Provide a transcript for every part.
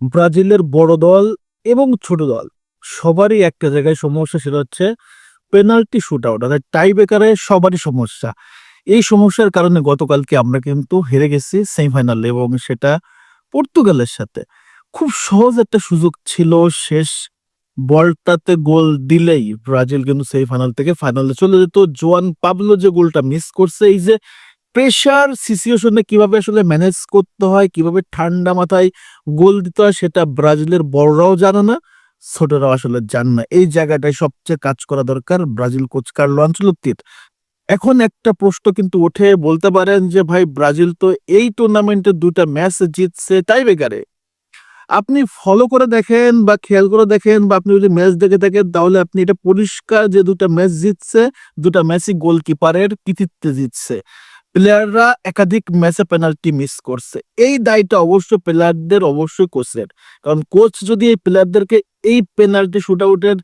ব্রাজিলের বড় দল এবং ছোট দল। সবারই একটা জায়গায় সমস্যা সেটা হচ্ছে পেনাল্টি শুট আউট অর্থাৎ টাই বেকারে সবারই সমস্যা। এই সমস্যার কারণে গতকালকে আমরা কিন্তু হেরে গেছি সেমিফাইনালে এবং সেটা পর্তুগালের সাথে। খুব সহজ একটা সুযোগ ছিল শেষ বলটাতে গোল দিলেই ব্রাজিল কিন্তু সেমিফাইনাল থেকে ফাইনালে চলে যেত। জোয়ান পাবলো যে গোলটা মিস করছে, এই যে প্রেশার সিচুয়েশনে কীভাবে আসলে ম্যানেজ করতে হয়, কীভাবে ঠান্ডা মাথায় গোল দিতে হয় সেটা ব্রাজিলের বড়রাও জানে না, ছোটরাও আসলে জান না। এই জায়গাটায় সবচেয়ে কাজ করা দরকার ব্রাজিল কোচ কার্লো আঞ্চলত্তির এখন একটা প্রশ্ন কিন্তু ওঠে, বলতে পারেন যে, ভাই, ব্রাজিল তো এই টুর্নামেন্টে দুটা ম্যাচ জিতছে টাই বেকারে? আপনি ফলো করে দেখেন বা খেয়াল করে দেখেন বা আপনি যদি ম্যাচ দেখে থাকেন, তাহলে আপনি এটা পরিষ্কার যে দুটা ম্যাচ জিতছে দুটা ম্যাচই গোলকিপারের কৃতিত্বে জিতছে। প্লেয়াররা একাধিক ম্যাচে পেনাল্টি মিস করছে। এই দায়টা অবশ্যই প্লেয়ারদের অবশ্যই কোচের কারণ কোচ যদি এই প্লেয়ারদেরকে এই পেনাল্টি শুট আউটের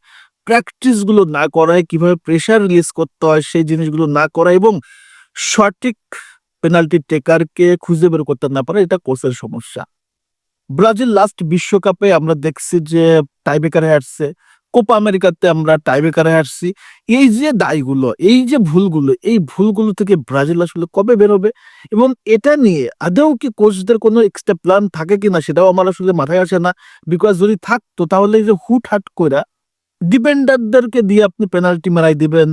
প্র্যাকটিসগুলো না করায়, কীভাবে প্রেশার রিলিজ করতে হয়, সেই জিনিসগুলো না করা এবং সঠিক পেনাল্টি টেকারকে খুঁজে বের করতে না পারে এটা কোচের সমস্যা। ব্রাজিল লাস্ট বিশ্বকাপে আমরা দেখছি যে টাইবেকারে হারছে। কোপা আমেরিকাতে আমরা টাইবেকারে আসছি। এই যে দায়গুলো, এই যে ভুলগুলো, এই ভুলগুলো থেকে ব্রাজিল আসলে কবে বেরোবে এবং এটা নিয়ে আদৌ কি কোচদের কোনো এক্সট্রা প্ল্যান থাকে কিনা সেটাও আমার আসলে মাথায় আসে না। বিকজ যদি থাকতো তাহলে এই যে হুট হাট কইরা ডিফেন্ডারদেরকে দিয়ে আপনি পেনাল্টি মারাই দিবেন,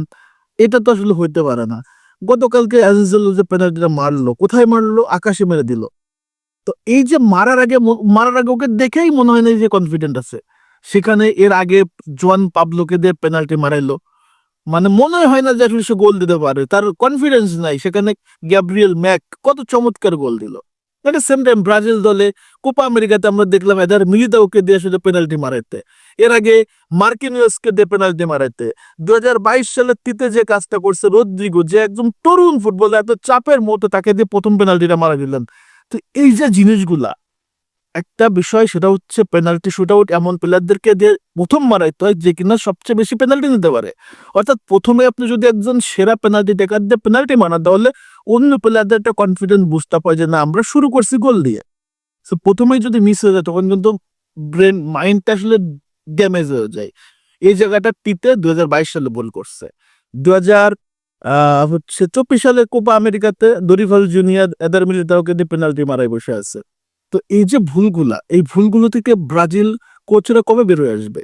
এটা তো আসলে হইতে পারে না। গতকালকে আজিজুল যে পেনাল্টিটা মারলো, কোথায় মারলো? আকাশে মেরে দিল। তো এই যে মারার আগে মারার আগে ওকে দেখেই মনে হয় না যে কনফিডেন্ট আছে। সেখানে এর আগে জোয়ান পাবলোকে দিয়ে পেনাল্টি মারাইলো। মানে মনে হয় না যে আসলে সে গোল দিতে পারে। তার কনফিডেন্স নাই। সেখানে গ্যাব্রিয়েল ম্যাক কত চমৎকার গোল দিল। এট সেম টাইম ব্রাজিল দলে কোপা আমেরিকাতে আমরা দেখলাম এদের মিলিতাওকে দিয়ে আসলে পেনাল্টি মারাইতে। এর আগে মার্কিনিয়াসকে দিয়ে পেনাল্টি মারাইতে। দু হাজার বাইশ সালের তিতে যে কাজটা করছে রদ্রিগো, যে একদম তরুণ ফুটবলার এত চাপের মতো তাকে দিয়ে প্রথম পেনাল্টিটা মারা দিলেন। তো এই যে জিনিসগুলা একটা বিষয়, সেটা হচ্ছে পেনাল্টি শুট আউট এমন প্লেয়ারদেরকে দিয়ে প্রথম মারাইতে হয় যে কিনা সবচেয়ে বেশি পেনাল্টি নিতে পারে। অর্থাৎ প্রথমে আপনি যদি একজন সেরা পেনাল্টি টেকার দিয়ে পেনাল্টি মারান তাহলে অন্য প্লেয়ারদের একটা কনফিডেন্স বুঝতে পারে যে না, আমরা শুরু করছি গোল দিয়ে। তো প্রথমেই যদি মিস হয়ে যায়, তখন কিন্তু ব্রেন মাইন্ডটা আসলে ড্যামেজ হয়ে যায়। এই জায়গাটা টিতে দু হাজার বাইশ সালে বল করছে। দু হাজার হচ্ছে চব্বিশ সালে কোপা আমেরিকাতে দরিফাল জুনিয়র এদের মিলিতাওকে দিয়ে পেনাল্টি মারাই বসে আছে। তো এই যে ভুলগুলা, এই ভুলগুলো থেকে ব্রাজিল কোচরা কবে বেরোয় আসবে?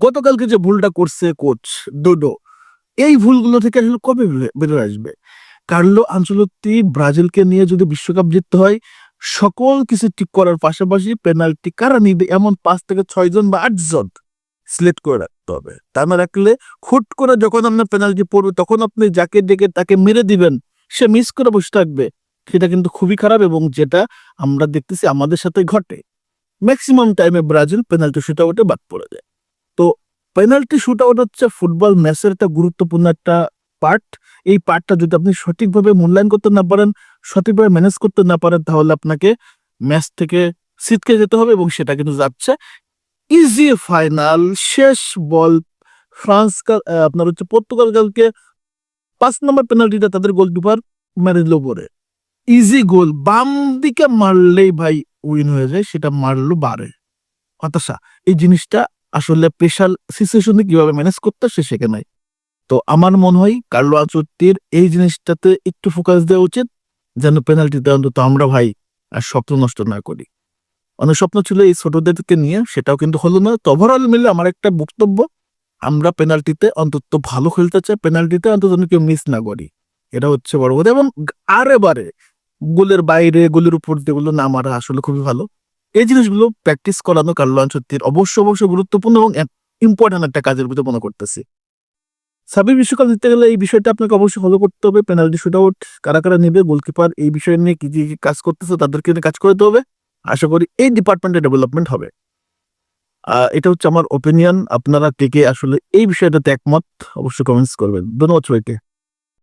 গতকালকে যে ভুলটা করছে কোচ ডোডো, এই ভুলগুলো থেকে আসলে কবে বেরো- বেরোয় আসবে? কার্লো আঞ্চলত্তি ব্রাজিলকে নিয়ে যদি বিশ্বকাপ জিততে হয়, সকল কিছু ঠিক করার পাশাপাশি পেনাল্টি কারা নিবে এমন পাঁচ থেকে ছয় জন বা আটজন সিলেক্ট করে রাখতে হবে। তা না রাখলে খুট করে যখন আপনার পেনাল্টি পড়বে, তখন আপনি যাকে ডেকে তাকে মেরে দিবেন, সে মিস করে বসে থাকবে। সেটা কিন্তু খুবই খারাপ এবং যেটা আমরা দেখতেছি আমাদের সাথে ঘটে। ম্যাক্সিমাম টাইমে ব্রাজিল পেনাল্টি শুট আউটে বাদ পড়ে যায়। তো পেনাল্টি শুট আউট হচ্ছে ফুটবল ম্যাচের একটা গুরুত্বপূর্ণ একটা পার্ট এই পার্টটা যদি আপনি সঠিকভাবে মূল্যায়ন করতে না পারেন, সঠিকভাবে ম্যানেজ করতে না পারেন, তাহলে আপনাকে ম্যাচ থেকে ছিটকে যেতে হবে এবং সেটা কিন্তু যাচ্ছে। ইজি ফাইনাল শেষ বল ফ্রান্স আপনার হচ্ছে পর্তুগাল কালকে পাঁচ নম্বর পেনাল্টিটা তাদের গোলকিপার মেরে দিল পরে ইজি গোল বাম দিকে মারলেই ভাই উইন হয়ে যায়, সেটা মারলো বারে। হতাশা। এই জিনিসটা আসলে স্পেশাল সিচুয়েশনে কীভাবে ম্যানেজ করতে সে শেখে নাই। তো আমার মনে হয় কার্লো আচুর্তির এই জিনিসটাতে একটু ফোকাস দেওয়া উচিত, যেন পেনাল্টিতে অন্তত আমরা ভাই আর স্বপ্ন নষ্ট না করি। অনেক স্বপ্ন ছিল এই ছোটদেরকে নিয়ে, সেটাও কিন্তু হলো না। তো ওভারঅল মিলে আমার একটা বক্তব্য, আমরা পেনাল্টিতে অন্তত ভালো খেলতে চাই পেনাল্টিতে অন্তত কেউ মিস না করি। এটা হচ্ছে বড় কথা। এবং আরে বারে গোলের বাইরে গোলের উপর দিয়ে গুলো না মারা আসলে খুবই ভালো। এই জিনিসগুলো প্র্যাকটিস করানো কার্লো আনসত্তির অবশ্য অবশ্য গুরুত্বপূর্ণ এবং ইম্পর্টেন্ট একটা কাজের ভিতরে মনে করতেছি। সাবির বিশ্বকাপ জিততে গেলে এই বিষয়টা আপনাকে অবশ্যই ফলো করতে হবে পেনাল্টি শুট আউট কারা কারা নেবে গোলকিপার এই বিষয় নিয়ে কি কি কাজ করতেছে তাদেরকে নিয়ে কাজ করতে হবে। আশা করি এই ডিপার্টমেন্টে ডেভেলপমেন্ট হবে। এটা হচ্ছে আমার ওপিনিয়ন আপনারা কে কে আসলে এই বিষয়টাতে একমত, অবশ্যই কমেন্টস করবেন। ধন্যবাদ সবাইকে।